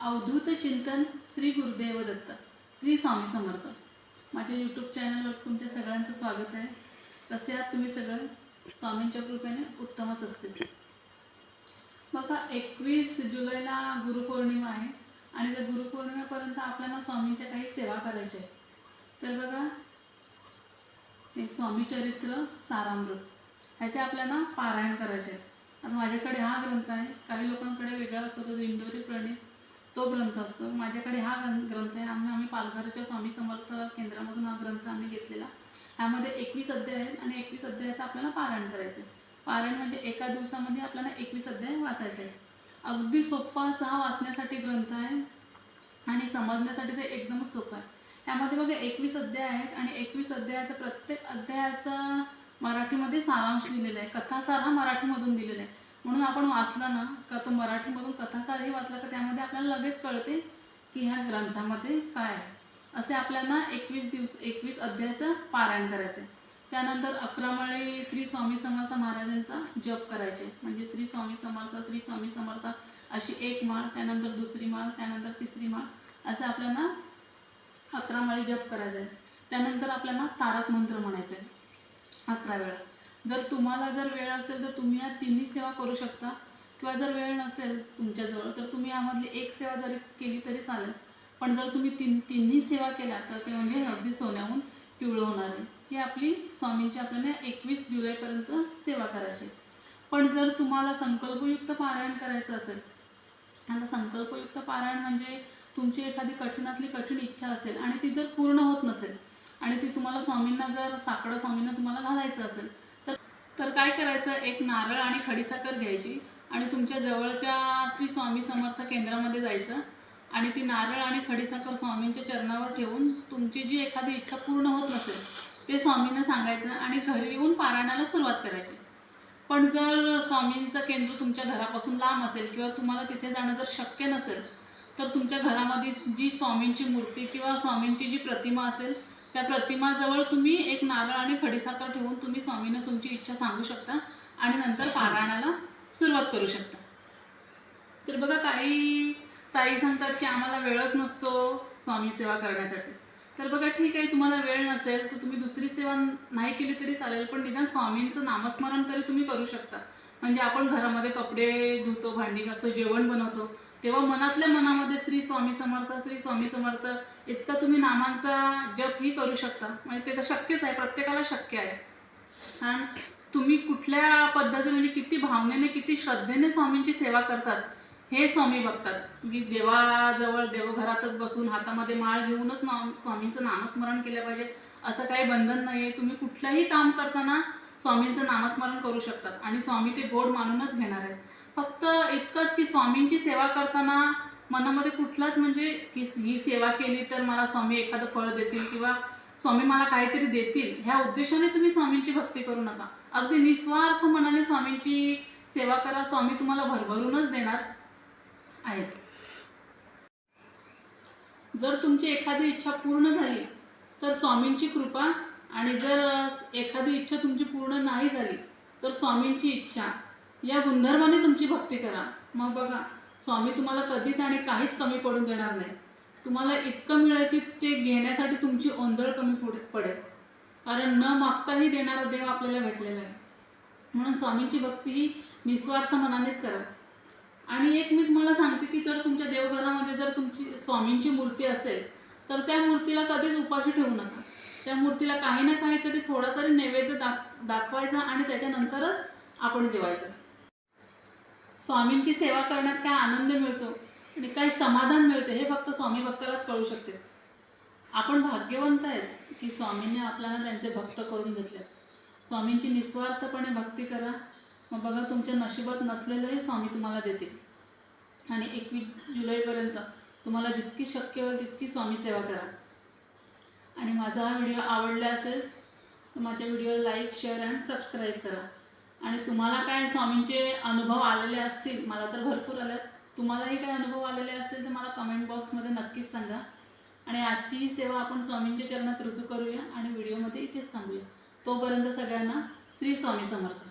अवधूत चिंतन श्री गुरुदेव दत्त श्री स्वामी समर्थ. माझ्या यूट्यूब चॅनलवर तुमच्या सगळ्यांचं स्वागत आहे. तसे आज तुम्ही सगळं? स्वामींच्या कृपेने उत्तमच असतील बघा एकवीस जुलैला गुरुपौर्णिमा आहे आणि त्या गुरुपौर्णिमेपर्यंत आपल्याला स्वामींच्या काही सेवा करायच्या आहेत. तर बघा हे स्वामी चरित्र सारामृत ह्याचे आपल्याला पारायण करायचे आहे आता माझ्याकडे हा ग्रंथ आहे. काही लोकांकडे वेगळा असतो तो दिंडोरी प्रणित. तो ग्रंथ असतो. माझ्याकडे हा ग्रं ग्रंथ आहे. आम्ही आम्ही पालघरच्या स्वामी समर्थ केंद्रामधून हा ग्रंथ आम्ही घेतलेला. ह्यामध्ये एकवीस अध्याय आहेत आणि एकवीस अध्यायाचं आपल्याला पारायण करायचं आहे पारायण म्हणजे एका दिवसामध्ये आपल्याला एकवीस अध्याय वाचायचे आहे अगदी सोपा असा हा वाचण्यासाठी ग्रंथ आहे आणि समजण्यासाठी ते एकदमच सोपं आहे. त्यामध्ये बघा एकवीस अध्याय आहेत आणि एकवीस अध्यायाचं प्रत्येक अध्यायाचा मराठीमध्ये सारांश लिहिलेला आहे. कथासार हा मराठीमधून दिलेला आहे. म्हणून आपण वाचला ना का तो मराठीमधून कथासारही वाचला का त्यामध्ये आपल्याला लगेच कळते की ह्या ग्रंथामध्ये काय आहे. असे आपल्याला एकवीस दिवस एकवीस अध्यायाचं पारायण करायचं आहे त्यानंतर अकरामाळे श्री स्वामी समर्थ महाराजांचा जप करायचे. म्हणजे श्री स्वामी समर्थ श्री स्वामी समर्थ अशी एक माळ त्यानंतर दुसरी माळ त्यानंतर तिसरी माळ असं आपल्याला अकरा माळी जप करायचं आहे त्यानंतर आपल्याला तारक मंत्र म्हणायचं आहे अकरा वेळा. जर तुम्हाला जर वेळ असेल तर तुम्ही या तिन्ही सेवा करू शकता. किंवा जर वेळ नसेल तुमच्याजवळ तर तुम्ही यामधली एक सेवा जरी केली तरी चालेल. पण जर तुम्ही तीन तिन्ही सेवा केल्या तर ते म्हणजे अगदी सोन्याहून पिवळं होणार आहे. ही आपली स्वामींची आपल्याला एकवीस जुलैपर्यंत सेवा करायची आहे. पण जर तुम्हाला संकल्पयुक्त पारायण करायचं असेल आता संकल्पयुक्त पारायण म्हणजे तुमची एखादी कठीणातली कठीण इच्छा असेल आणि ती जर पूर्ण होत नसेल आणि ती तुम्हाला स्वामींना जर साकडं स्वामींना तुम्हाला घालायचं असेल तर काय करायचं? एक नारळ आणि खडीसाखर घ्यायची आणि तुमच्या जवळच्या श्री स्वामी समर्थ केंद्रामध्ये जायचं आणि ती नारळ आणि खडीसाखर स्वामींच्या चरणावर ठेवून तुमची जी एखादी इच्छा पूर्ण होत नसेल ते स्वामींना सांगायचं आणि घरी येऊन पारायणाला सुरुवात करायची. पण जर स्वामींचं केंद्र तुमच्या घरापासून लांब असेल किंवा तुम्हाला तिथे जाणं जर शक्य नसेल तर तुमच्या घरामध्ये जी स्वामींची मूर्ती किंवा स्वामींची जी प्रतिमा असेल त्या प्रतिमाजवळ तुम्ही एक नारळ आणि खडीसाखर ठेवून तुम्ही स्वामींना तुमची इच्छा सांगू शकता आणि नंतर पारायणाला सुरुवात करू शकता. तर बघा काही ताई सांगतात की आम्हाला वेळच नसतो स्वामी सेवा करण्यासाठी. तर बघा ठीक आहे तुम्हाला वेळ नसेल तर तुम्ही दुसरी सेवा नाही केली तरी चालेल पण निदान स्वामींचं नामस्मरण तरी तुम्ही करू शकता. म्हणजे आपण घरामध्ये कपडे धुतो भांडी घासतो जेवण बनवतो तेव्हा मनातल्या मनामध्ये श्री स्वामी समर्थ श्री स्वामी समर्थ इतका तुम्ही नामांचा जप ही करू शकता. म्हणजे ते तर शक्यच आहे प्रत्येकाला शक्य आहे. आणि तुम्ही कुठल्या पद्धतीने म्हणजे किती भावनेने किती श्रद्धेने स्वामींची सेवा करतात हे स्वामी बघतात. की देवाजवळ देवघरातच बसून हातामध्ये माळ घेऊनच नाम स्वामींचं नामस्मरण केलं पाहिजे. असं काही बंधन नाही आहे तुम्ही कुठलंही काम करताना स्वामींचं नामस्मरण करू शकतात. आणि स्वामी ते गोड मानूनच घेणार आहेत. फक्त इतकंच की स्वामींची सेवा करताना मनामध्ये कुठलाच म्हणजे की ही सेवा केली तर मला स्वामी एखादं फळ देतील किंवा स्वामी मला काहीतरी देतील ह्या उद्देशाने तुम्ही स्वामींची भक्ती करू नका. अगदी निस्वार्थ मनाने स्वामींची सेवा करा स्वामी तुम्हाला भरभरूनच देणार आहेत. जर तुमची एखादी इच्छा पूर्ण झाली तर स्वामींची कृपा आणि जर एखादी इच्छा तुमची पूर्ण नाही झाली तर स्वामींची इच्छा. या गुणधर्माने तुमची भक्ती करा. मग बघा स्वामी तुम्हाला कधीच आणि काहीच कमी पडून देणार नाही. तुम्हाला इतकं मिळेल की ते घेण्यासाठी तुमची ओंजळ कमी पुढे पडेल. कारण न मागताही देणारा देव आपल्याला भेटलेला आहे. म्हणून स्वामींची भक्ती ही निस्वार्थ मनानेच करा. आणि एक मी तुम्हाला सांगते की जर तुमच्या देवघरामध्ये जर तुमची स्वामींची मूर्ती असेल तर त्या मूर्तीला कधीच उपाशी ठेवू नका. त्या मूर्तीला काही ना काहीतरी थोडा तरी नैवेद्य दाख दाखवायचा आणि त्याच्यानंतरच आपण जेवायचं. स्वामींची सेवा करण्यात काय आनंद मिळतो आणि काय समाधान मिळते हे फक्त स्वामी भक्तालाच कळू शकते. आपण भाग्यवंत आहेत की स्वामींनी आपल्याला त्यांचे भक्त करून घेतले. स्वामींची निस्वार्थपणे भक्ती करा. मग बघा तुमच्या नशिबात नसलेलंही स्वामी तुम्हाला देतील. आणि एकवीस जुलैपर्यंत तुम्हाला जितकी शक्य होईल तितकी स्वामी सेवा करा. आणि माझा हा व्हिडिओ आवडला असेल तर माझ्या व्हिडिओला लाईक शेअर अँड सबस्क्राईब करा. आणि तुम्हाला काय स्वामींचे अनुभव आलेले असतील मला तर भरपूर आले. तुम्हालाही काय अनुभव आलेले असतील तर मला कमेंट बॉक्समध्ये नक्कीच सांगा. आणि आजची ही सेवा आपण स्वामींच्या चरणात रुजू करूया आणि व्हिडिओमध्ये इथेच थांबूया. तोपर्यंत सगळ्यांना श्री स्वामी समर्थ.